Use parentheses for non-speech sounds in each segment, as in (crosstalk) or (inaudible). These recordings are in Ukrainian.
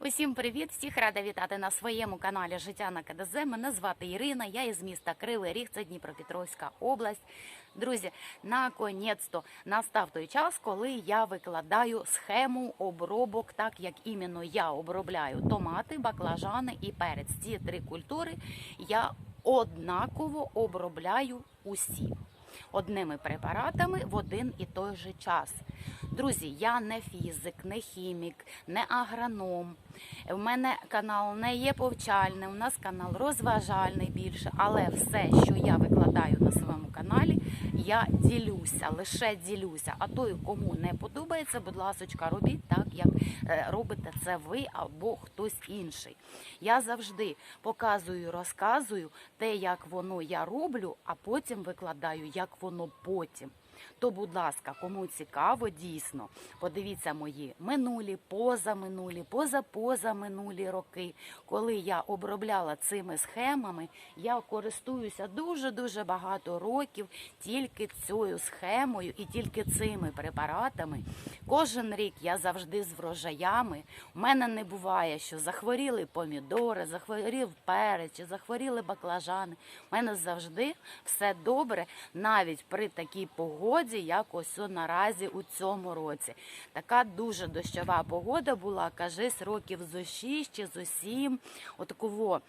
Усім привіт! Всіх рада вітати на своєму каналі Життя на КДЗ. Мене звати Ірина. Я із міста Кривий Ріг, це Дніпропетровська область. Друзі, наконець-то настав той час, коли я викладаю схему обробок, так як іменно я обробляю томати, баклажани і перець. Ці три культури я однаково обробляю усі одними препаратами в один і той же час. Друзі, я не фізик, не хімік, не агроном. У мене канал не є повчальний, у нас канал розважальний більше, але все, що я викладаю на своєму каналі, я ділюся, лише ділюся. А той, кому не подобається, будь ласка, робіть так, як е, робите це ви або хтось інший. Я завжди показую, розказую те, як воно я роблю, а потім викладаю, як воно потім. То, будь ласка, кому цікаво, дійсно, подивіться мої минулі, позаминулі, позапозаминулі роки. Коли я обробляла цими схемами, я користуюся дуже-дуже багато років тільки цією схемою і тільки цими препаратами. Кожен рік я завжди з врожаями. У мене не буває, що захворіли помідори, захворів перець, чи захворіли баклажани. У мене завжди все добре, навіть при такій погоді, як ось наразі у цьому році. Така дуже дощова погода була, кажись, років зо 6 чи зо 7. Отакого.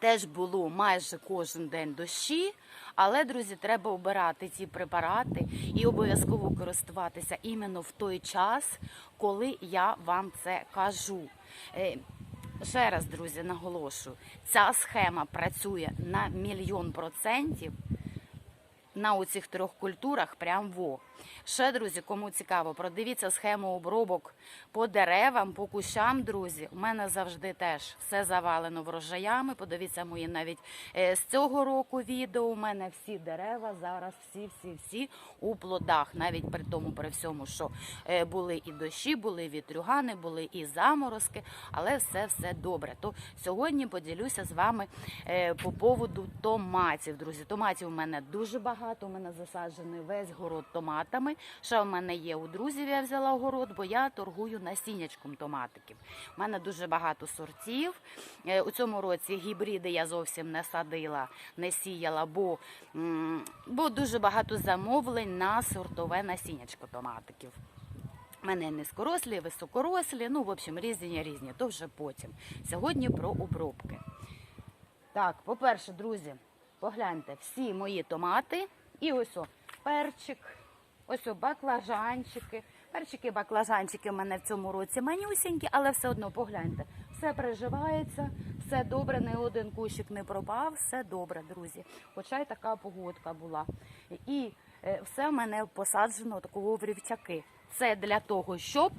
Теж було майже кожен день дощі, але, друзі, треба обирати ці препарати і обов'язково користуватися іменно в той час, коли я вам це кажу. Е, Ще раз, друзі, наголошую, ця схема працює на мільйон процентів на оцих трьох культурах прям во. Ще, друзі, кому цікаво, продивіться схему обробок по деревам, по кущам, друзі. У мене завжди теж все завалено врожаями. Подивіться мої навіть е, з цього року відео. У мене всі дерева зараз, всі, всі, всі у плодах. Навіть при тому, при всьому, що е, були і дощі, були вітрюгани, були і заморозки, але все все добре. То сьогодні поділюся з вами е, по поводу томатів. Друзі, томатів у мене дуже багато. У мене засаджений весь город томатами. Ще в мене є у друзів, я взяла город, бо я торгую насіннячком томатиків. У мене дуже багато сортів. Е, У цьому році гібриди я зовсім не садила, не сіяла, бо, бо дуже багато замовлень на сортове насіннячко томатиків. У мене низькорослі, високорослі, ну, в общем, різні різні, то вже потім. Сьогодні про обробки. Так, по-перше, друзі, погляньте, всі мої томати і ось о, перчик, ось о, баклажанчики. Перчики, баклажанчики в мене в цьому році манюсінькі, але все одно погляньте, все приживається, все добре, не один кущик не пропав, все добре, друзі. Хоча й така погодка була. І е, все в мене посаджено такого в рівчаки. Це для того, щоб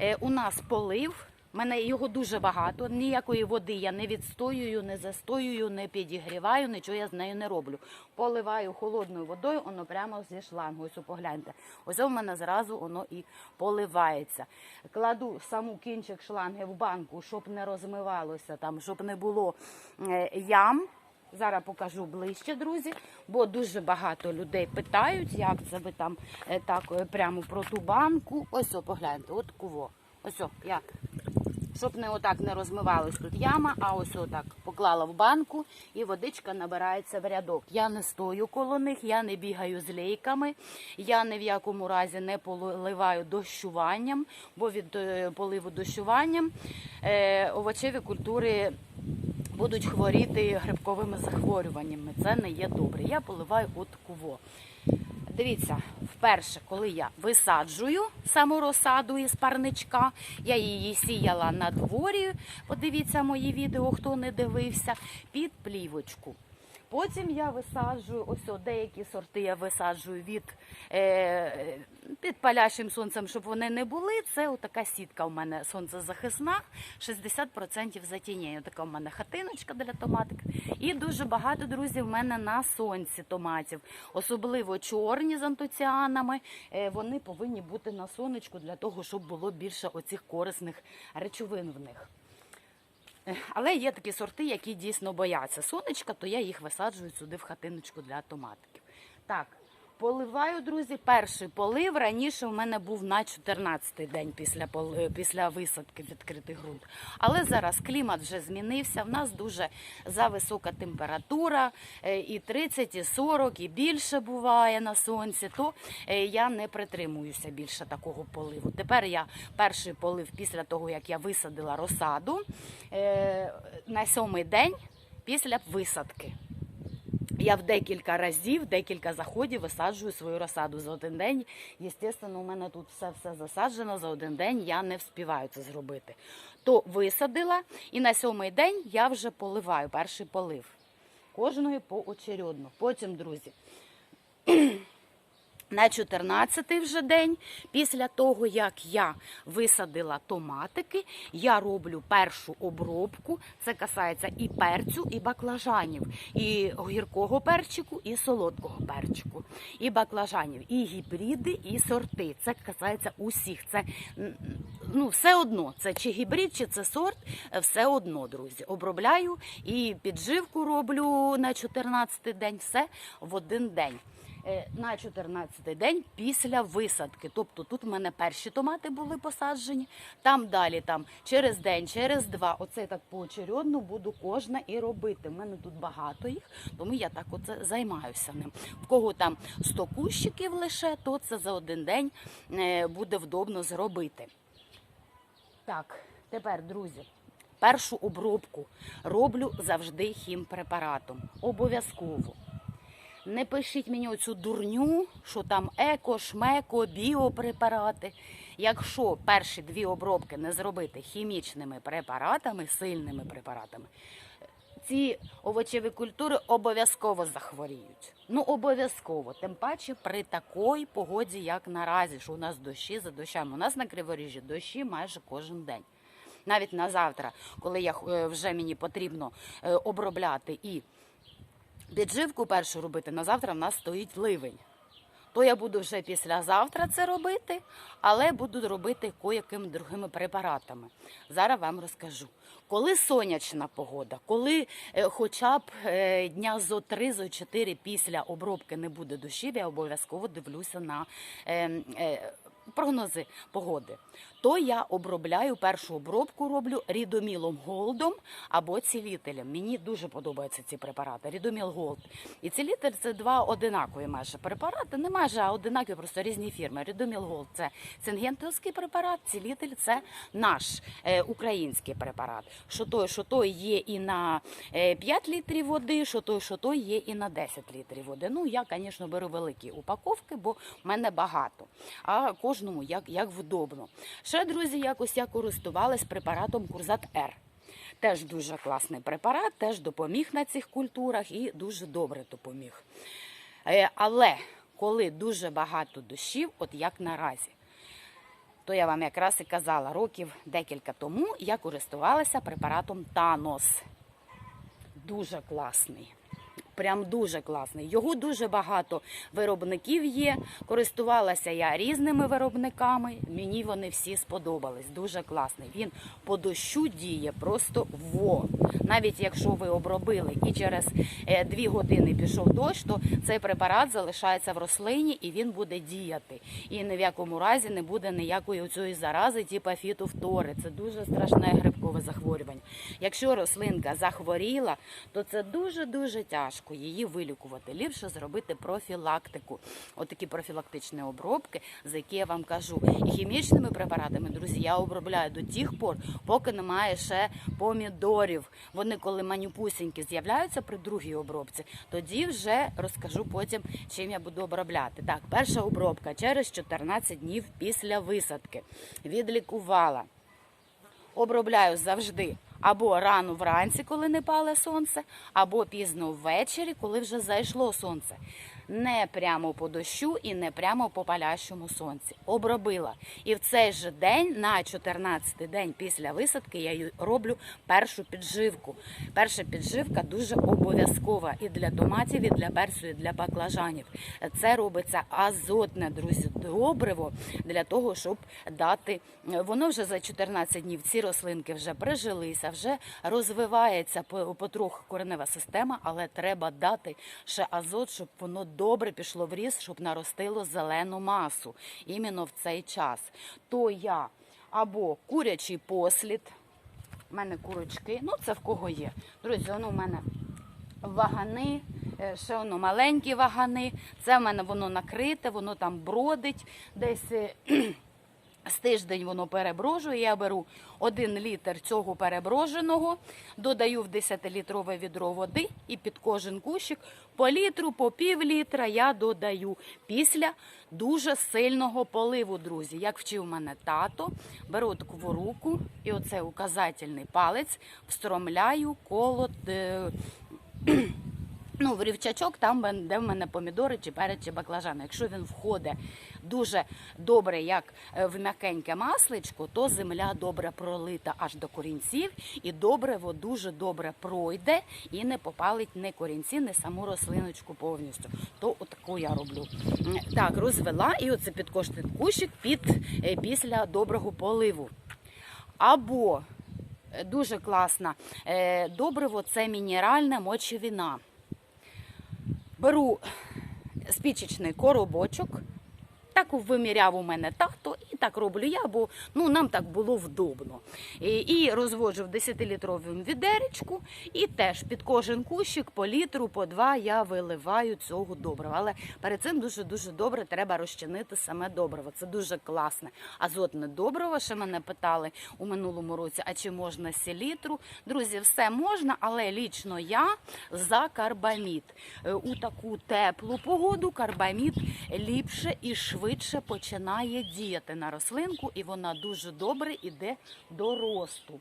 е, у нас полив. У мене його дуже багато. Ніякої води я не відстоюю, не застоюю, не підігріваю, нічого я з нею не роблю. Поливаю холодною водою, воно прямо зі шлангу. Ось погляньте. Ось у мене зразу воно і поливається. Кладу саму кінчик шланги в банку, щоб не розмивалося там, щоб не було е, ям. Зараз покажу ближче, друзі, бо дуже багато людей питають, як це ви там е, так е, прямо про ту банку. Ось о, погляньте, от кого. Ось о, я щоб не отак не розмивалась тут яма, а ось отак поклала в банку і водичка набирається в рядок. Я не стою коло них, я не бігаю з лейками, я ні в якому разі не поливаю дощуванням, бо від е, поливу дощуванням е, овочеві культури будуть хворіти грибковими захворюваннями. Це не є добре. Я поливаю от кого. Дивіться, вперше, коли я висаджую саму розсаду із парничка, я її сіяла на дворі. Подивіться мої відео, хто не дивився, під плівочку. Потім я висаджую, ось деякі сорти я висаджую від е, під палящим сонцем, щоб вони не були. Це отака сітка у мене сонцезахисна, 60% затінення. Така у мене хатиночка для томатика. І дуже багато друзів в мене на сонці томатів, особливо чорні з антоціанами. Е, вони повинні бути на сонечку для того, щоб було більше оцих корисних речовин в них. Але є такі сорти, які дійсно бояться сонечка, то я їх висаджую сюди в хатиночку для томатиків. Так, Поливаю, друзі, перший полив раніше у мене був на 14-й день після е, після висадки відкритий ґрунт. Але зараз клімат вже змінився. В нас дуже зависока температура, е, і 30, і 40, і більше буває на сонці. То е, я не притримуюся більше такого поливу. Тепер я перший полив після того, як я висадила розсаду на сьомий день після висадки. Я в декілька разів, декілька заходів висаджую свою розсаду за один день. Єстественно, у мене тут все все засаджено за один день. Я не вспіваю це зробити. То висадила, і на сьомий день я вже поливаю перший полив. Кожної поочередно. Потім, друзі, на 14-й вже день, після того, як я висадила томатики, я роблю першу обробку. Це касається і перцю, і баклажанів, і гіркого перчику, і солодкого перчику, і баклажанів, і гібриди, і сорти. Це касається усіх. Це ну, все одно. Це чи гібрид, чи це сорт, все одно, друзі. Обробляю і підживку роблю на 14-й день. Все в один день. Е, на 14-й день після висадки. Тобто тут в мене перші томати були посаджені, там далі, там через день, через два. Оце так поочередно буду кожна і робити. У мене тут багато їх, тому я так оце займаюся ним. В кого там 100 кущиків лише, то це за один день е, буде вдобно зробити. Так, тепер, друзі, першу обробку роблю завжди хімпрепаратом. Обов'язково. Не пишіть мені оцю дурню, що там еко, шмеко, біопрепарати. Якщо перші дві обробки не зробити хімічними препаратами, сильними препаратами, ці овочеві культури обов'язково захворіють. Ну, обов'язково. Тим паче при такій погоді, як наразі, що у нас дощі за дощами. У нас на Криворіжжі дощі майже кожен день. Навіть на завтра, коли я е, вже мені потрібно е, обробляти і підживку першу робити, на завтра в нас стоїть ливень. То я буду вже післязавтра це робити, але буду робити коякими другими препаратами. Зараз вам розкажу. Коли сонячна погода, коли е, хоча б е, дня зо три, зо чотири після обробки не буде дощів, я обов'язково дивлюся на е, е, прогнози погоди. То я обробляю першу обробку роблю рідомілом голдом або цілителем. Мені дуже подобаються ці препарати. Рідоміл голд і цілитель це два одинакові майже препарати. Не майже а одинакові, просто різні фірми. Рідоміл голд це сингентовський препарат, цілитель це наш е, український препарат. Що той, що той є і на е, 5 літрів води, що той, що той є і на 10 літрів води. Ну я, звісно, беру великі упаковки, бо в мене багато. А кожному як, як вдобно. Ще, друзі, якось я користувалась препаратом Курзат Р. Теж дуже класний препарат, теж допоміг на цих культурах і дуже добре допоміг. Е, Але коли дуже багато дощів, от як наразі, то я вам якраз і казала, років декілька тому я користувалася препаратом Танос. Дуже класний. Прям дуже класний. Його дуже багато виробників є. Користувалася я різними виробниками. Мені вони всі сподобались. Дуже класний. Він по дощу діє просто во. Навіть якщо ви обробили і через е, дві години пішов дощ, то цей препарат залишається в рослині і він буде діяти. І ні в якому разі не буде ніякої цієї зарази, типу фітофтори. Це дуже страшне грибкове захворювання. Якщо рослинка захворіла, то це дуже дуже тяжко її вилікувати. Ліпше зробити профілактику. Отакі профілактичні обробки, за які я вам кажу. І хімічними препаратами, друзі, я обробляю до тих пор, поки немає ще помідорів. Вони, коли манюпусінькі з'являються при другій обробці, тоді вже розкажу потім, чим я буду обробляти. Так, перша обробка через 14 днів після висадки. Відлікувала. Обробляю завжди або рано вранці, коли не пале сонце, або пізно ввечері, коли вже зайшло сонце. Не прямо по дощу і не прямо по палящому сонці. Обробила. І в цей же день, на 14-й день після висадки, я роблю першу підживку. Перша підживка дуже обов'язкова і для томатів, і для перцю, і для баклажанів. Це робиться азотне, друзі, добриво для того, щоб дати. Воно вже за 14 днів ці рослинки вже прижилися, вже розвивається по- потроху коренева система, але треба дати ще азот, щоб воно добре пішло в ріс, щоб наростило зелену масу іменно в цей час. То я або курячий послід, у мене курочки, ну це в кого є. Друзі, воно в мене вагани, е, ще воно маленькі вагани. Це в мене воно накрите, воно там бродить десь. Е, З тиждень воно переброжує. Я беру один літр цього переброженого, додаю в 10-літрове відро води і під кожен кущик по літру, по пів літра я додаю після дуже сильного поливу, друзі. Як вчив мене тато, беру таку руку і оцей указательний палець встромляю коло. Ну, в рівчачок, там, де- в мене помідори, чи перець, чи баклажани. Якщо він входить дуже добре, як е, в м'якеньке масличко, то земля добре пролита аж до корінців, і добрево дуже добре пройде і не попалить ні корінці, ні саму рослиночку повністю. То отаку я роблю. Так, розвела і оце під кущик під, е, після доброго поливу. Або е, дуже класна добриво це мінеральна мочевина. Беру спічечний коробочок, Таку виміряв у мене тато, так роблю я, бо ну, нам так було вдобно. І, розводжу в 10-літровому відеречку, і теж під кожен кущик по літру, по два я виливаю цього добрива. Але перед цим дуже-дуже добре треба розчинити саме добриво. Це дуже класне. Азотне добриво, ще мене питали у минулому році, а чи можна селітру? Друзі, все можна, але лічно я за карбамід. Е, У таку теплу погоду карбамід ліпше і швидше починає діяти на рослинку, і вона дуже добре йде до росту.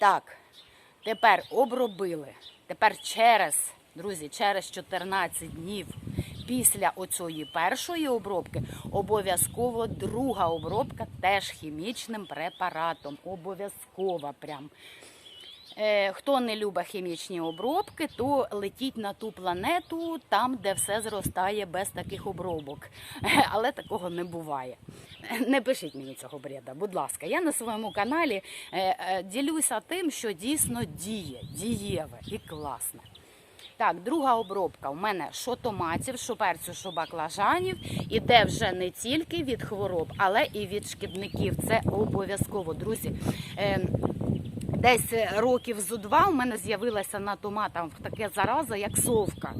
Так, тепер обробили. Тепер через, друзі, через 14 днів після оцієї першої обробки обов'язково друга обробка теж хімічним препаратом. Обов'язкова прям. Е, Хто не любить хімічні обробки, то летіть на ту планету, там, де все зростає без таких обробок. (laughs) Але такого не буває. Не пишіть мені цього бреда, будь ласка. Я на своєму каналі е, е, ділюся тим, що дійсно діє, дієве і класне. Так, друга обробка. У мене що томатів, що перцю, що баклажанів. Іде вже не тільки від хвороб, але і від шкідників. Це обов'язково, друзі. Е, Десь років зо два у мене з'явилася на томатах таке зараза, як совка.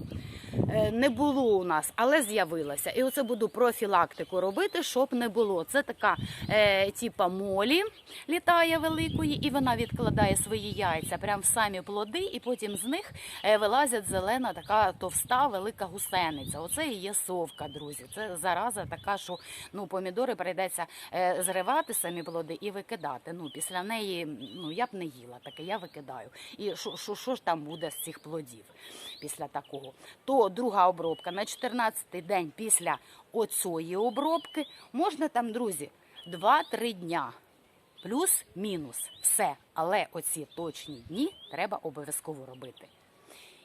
Е, Не було у нас, але з'явилася. І оце буду профілактику робити, щоб не було. Це така е, типа молі літає великої, і вона відкладає свої яйця прямо в самі плоди, і потім з них е, вилазять зелена така товста, велика гусениця. Оце і є совка, друзі. Це зараза така, що ну помідори прийдеться е, зривати самі плоди і викидати. Ну після неї ну я б не їла таке, я викидаю. І що, ж там буде з цих плодів після такого? То друга обробка на 14-й день після оцої обробки можна там, друзі, 2-3 дня. Плюс-мінус все. Але оці точні дні треба обов'язково робити.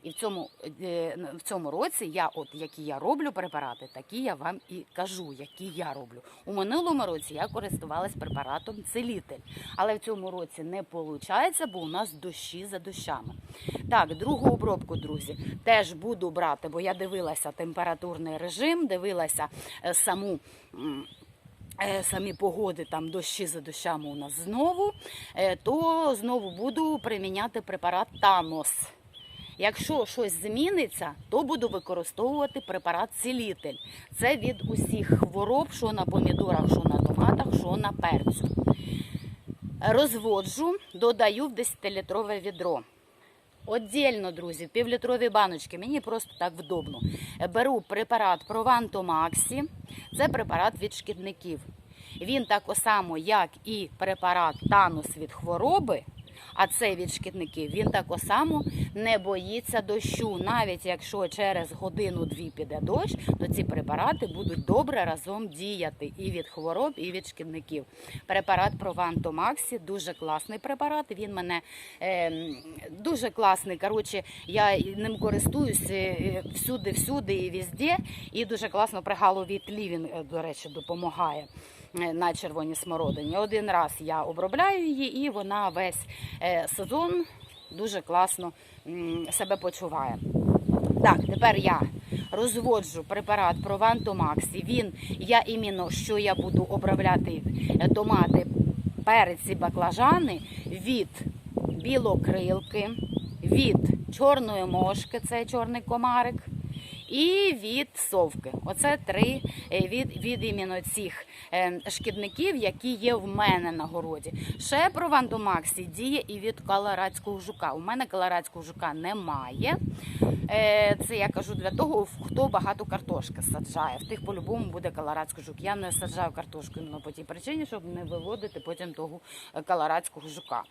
І в цьому, е, в цьому році я, от які я роблю препарати, такі я вам і кажу, які я роблю. У минулому році я користувалась препаратом целітель, але в цьому році не виходить, бо у нас дощі за дощами. Так, другу обробку, друзі, теж буду брати, бо я дивилася температурний режим, дивилася е, саму. е, Самі погоди, там дощі за дощами у нас знову, то знову буду приміняти препарат Танос. Якщо щось зміниться, то буду використовувати препарат цілітель. Це від усіх хвороб, що на помідорах, що на томатах, що на перцю. Розводжу, додаю в 10-літрове відро. Отдільно, друзі, в півлітрові баночки, мені просто так вдобно. Беру препарат Прованто Максі, це препарат від шкідників. Він так само, як і препарат Танус від хвороби, а це від шкідників, він так само не боїться дощу. Навіть якщо через годину-дві піде дощ, то ці препарати будуть добре разом діяти і від хвороб, і від шкідників. Препарат Прованто Максі дуже класний препарат. Він мене е, дуже класний. Коротше, я ним користуюсь е, всюди, всюди і везде. І дуже класно при галовій тлі він, до речі, допомагає на червоній смородині. Один раз я обробляю її, і вона весь е, сезон дуже класно себе почуває. Так, тепер я розводжу препарат Провантомаксі. Він, я іменно, що я буду обробляти е, томати, перець і баклажани від білокрилки, від чорної мошки, це чорний комарик, і від совки. Оце три е, від, від іменно цих е, шкідників, які є в мене на городі. Ще Провантомаксі діє і від колорадського жука. У мене колорадського жука немає. Е, Це я кажу для того, хто багато картошки саджає. В тих по-любому буде колорадський жук. Я не саджаю картошку по тій причині, щоб не виводити потім того колорадського жука.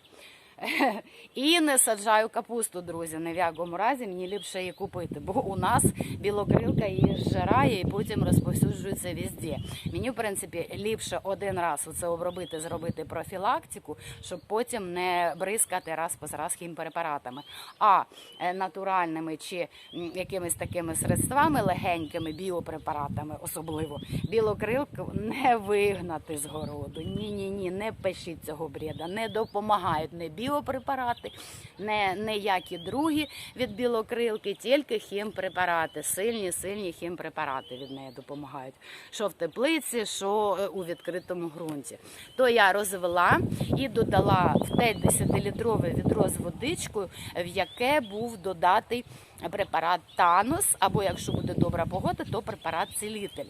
(laughs) І не саджаю капусту, друзі. Ні в якому разі мені ліпше її купити, бо у нас білокрилка її зжирає і потім розповсюджується везде. Мені, в принципі, ліпше один раз це обробити, зробити профілактику, щоб потім не бризкати раз по раз хімпрепаратами. А е, натуральними чи якимись такими средствами легенькими, біопрепаратами, особливо білокрилку не вигнати з городу. Ні, ні, ні, не пишіть цього бреда, не допомагають не біопрепарати, не ніякі другі від білокрилки, тільки хімпрепарати, сильні, сильні хімпрепарати від неї допомагають. Що в теплиці, що е, у відкритому ґрунті. То я розвела і додала в те 10-літрове відро з водичкою, в яке був додатий препарат Танос, або якщо буде добра погода, то препарат Цілитель.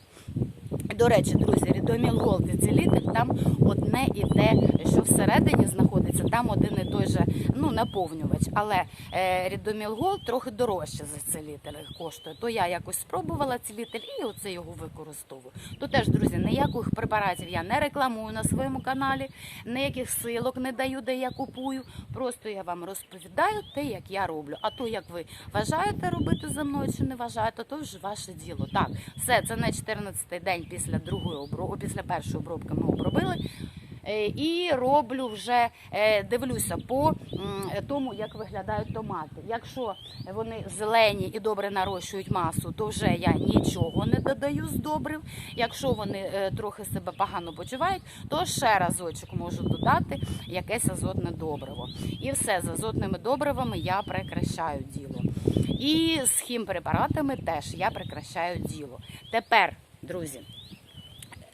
До речі, друзі, Рідоміл Голд і Цілитель там одне і те, що всередині знаходиться, там один і той же ну, наповнювач. Але е, Рідоміл Голд трохи дорожче за Цілитель коштує. То я якось спробувала Цілитель і оце його використовую. То теж, друзі, ніяких препаратів я не рекламую на своєму каналі, ніяких силок не даю, де я купую. Просто я вам розповідаю те, як я роблю. А то, як ви вважаєте робити за мною чи не вважаєте, то вже ваше діло. Так, все, це на 14-й день після другої обробки, після першої обробки ми обробили. Е, І роблю вже е, дивлюся по тому, як виглядають томати. Якщо вони зелені і добре нарощують масу, то вже я нічого не додаю з добрив. Якщо вони е, трохи себе погано почувають, то ще разочок можу додати якесь азотне добриво. І все з азотними добривами я прекращаю діло. І з хімпрепаратами теж я прекращаю діло. Тепер, друзі,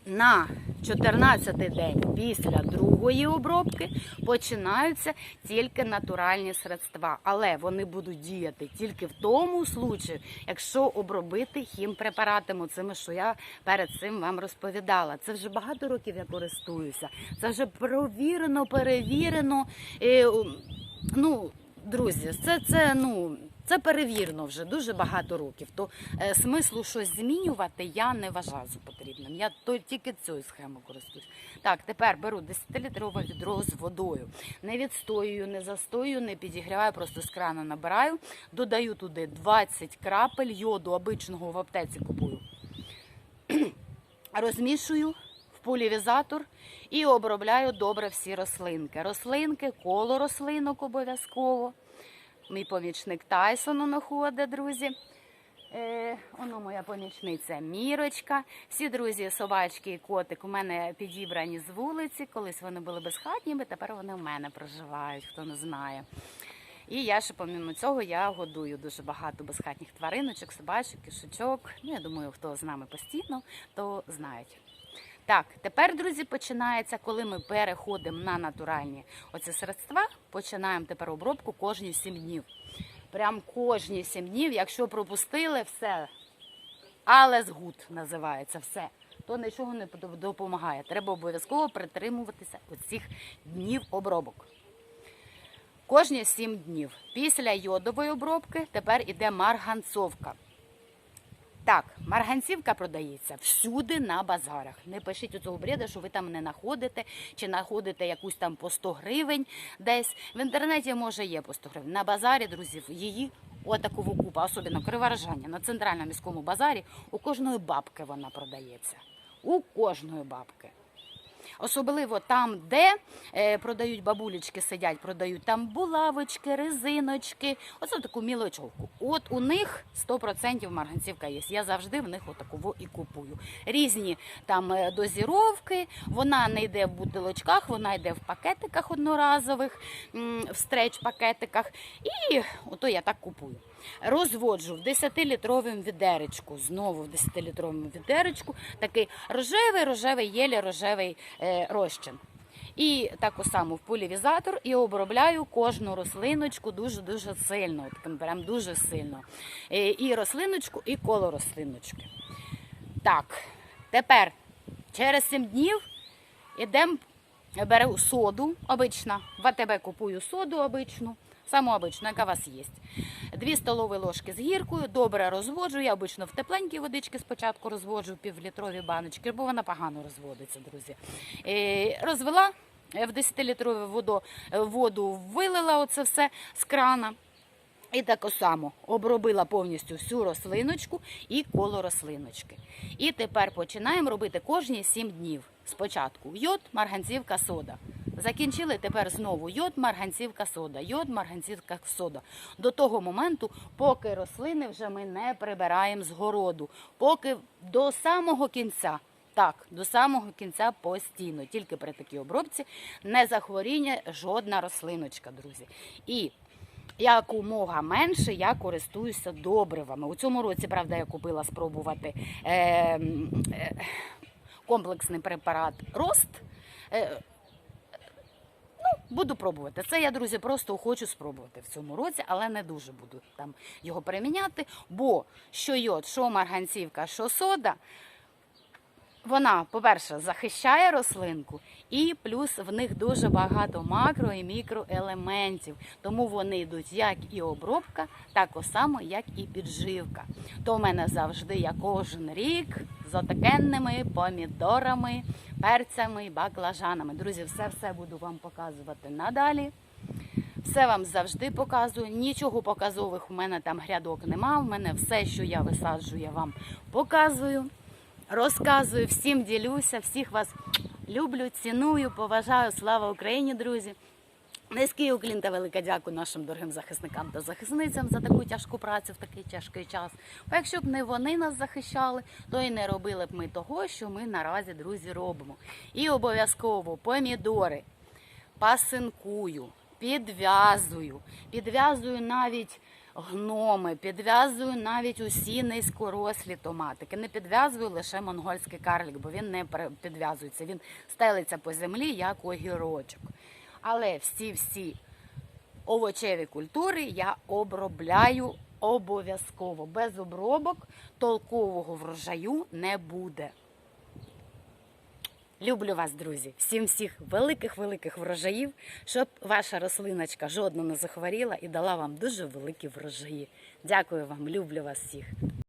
на 14-й день після другої обробки починаються тільки натуральні средства, але вони будуть діяти тільки в тому случаї, якщо обробити хімпрепаратами, цими, що я перед цим вам розповідала. Це вже багато років я користуюся. Це вже провірено, перевірено. Е, Ну, друзі, це, це ну. Це перевірено вже дуже багато років. То е, смислу щось змінювати я не вважаю потрібним. Я тільки цією схемою користуюсь. Так, тепер беру 10-літрове відро з водою. Не відстоюю, не застоюю, не підігріваю, просто з крана набираю. Додаю туди 20 крапель йоду обичного в аптеці купую. (clears throat) Розмішую в пулівізатор і обробляю добре всі рослинки. Рослинки, коло рослинок обов'язково. Мій помічник Тайсон находить, друзі. Е, Оно моя помічниця Мірочка. Всі друзі, собачки і котик у мене підібрані з вулиці. Колись вони були безхатніми, тепер вони в мене проживають, хто не знає. І я ще, помимо цього, я годую дуже багато безхатніх твариночок, собачок, кішечок. Ну, я думаю, хто з нами постійно, то знають. Так, тепер, друзі, починається, коли ми переходимо на натуральні оці средства, починаємо тепер обробку кожні 7 днів. Прям кожні 7 днів, якщо пропустили, все. Але згуд називається все. То нічого не допомагає. Треба обов'язково притримуватися оцих днів обробок. Кожні 7 днів. Після йодової обробки тепер іде марганцовка. Так, марганцівка продається всюди на базарах. Не пишіть у цього бреда, що ви там не знаходите, чи знаходите якусь там по 100 гривень десь. В інтернеті може є по 100 гривень. На базарі, друзі, її отаку купа, особливо криворожання, на центральному міському базарі у кожної бабки вона продається. У кожної бабки. Особливо там, де е, продають бабулечки, сидять, продають там булавочки, резиночки, оце таку мілочовку. От у них 100% марганцівка є. Я завжди в них отаку і купую. Різні там е, дозіровки, вона не йде в бутилочках, вона йде в пакетиках одноразових, в стреч-пакетиках. І ото я так купую. Розводжу в 10-літровому відеречку. Знову в 10-літровому відеречку такий рожевий, рожевий, єлі рожевий е, розчин. І таку саму в пулівізатор і обробляю кожну рослиночку дуже-дуже сильно. Таким прям дуже сильно. Е, І рослиночку, і коло рослиночки. Так, тепер через 7 днів ідемо, беру соду обична. В АТБ купую соду обичну, саму обичну, яка у вас є. Дві столові ложки з гіркою, добре розводжу. Я обично в тепленькій водички спочатку розводжу півлітрові баночки, бо вона погано розводиться, друзі. Е, Розвела е, в 10-літрову воду, е, воду вилила оце все з крана. І так само обробила повністю всю рослиночку і коло рослиночки. І тепер починаємо робити кожні 7 днів. Спочатку йод, марганцівка, сода. Закінчили тепер знову йод, марганцівка, сода, йод, марганцівка, сода. До того моменту, поки рослини вже ми не прибираємо з городу, поки до самого кінця. Так, до самого кінця постійно. Тільки при такій обробці не захворіння жодна рослиночка, друзі. І якомога менше я користуюся добривами. У цьому році, правда, я купила спробувати е, е, комплексний препарат Рост. Е, ну, буду пробувати. Це я, друзі, просто хочу спробувати в цьому році, але не дуже буду там його переміняти. Бо що йод, що марганцівка, що сода. Вона, по-перше, захищає рослинку, і плюс в них дуже багато макро і мікроелементів. Тому вони йдуть як і обробка, так само, як і підживка. То в мене завжди я кожен рік з отакенними помідорами, перцями баклажанами. Друзі, все все буду вам показувати надалі. Все вам завжди показую. Нічого показових у мене там грядок нема. У мене все, що я висаджую, я вам показую розказую, всім ділюся, всіх вас люблю, ціную, поважаю. Слава Україні, друзі! Низький уклін та велика дякую нашим дорогим захисникам та захисницям за таку тяжку працю в такий тяжкий час. Бо якщо б не вони нас захищали, то і не робили б ми того, що ми наразі, друзі, робимо. І обов'язково помідори пасинкую, підв'язую, підв'язую навіть гноми, підв'язую навіть усі низькорослі томатики. Не підв'язую лише монгольський карлік, бо він не підв'язується. Він стелиться по землі як огірочок. Але всі-всі овочеві культури я обробляю обов'язково. Без обробок толкового врожаю не буде. Люблю вас, друзі. Всім всіх великих великих врожаїв, щоб ваша рослиночка жодна не захворіла і дала вам дуже великі врожаї. Дякую вам, люблю вас всіх.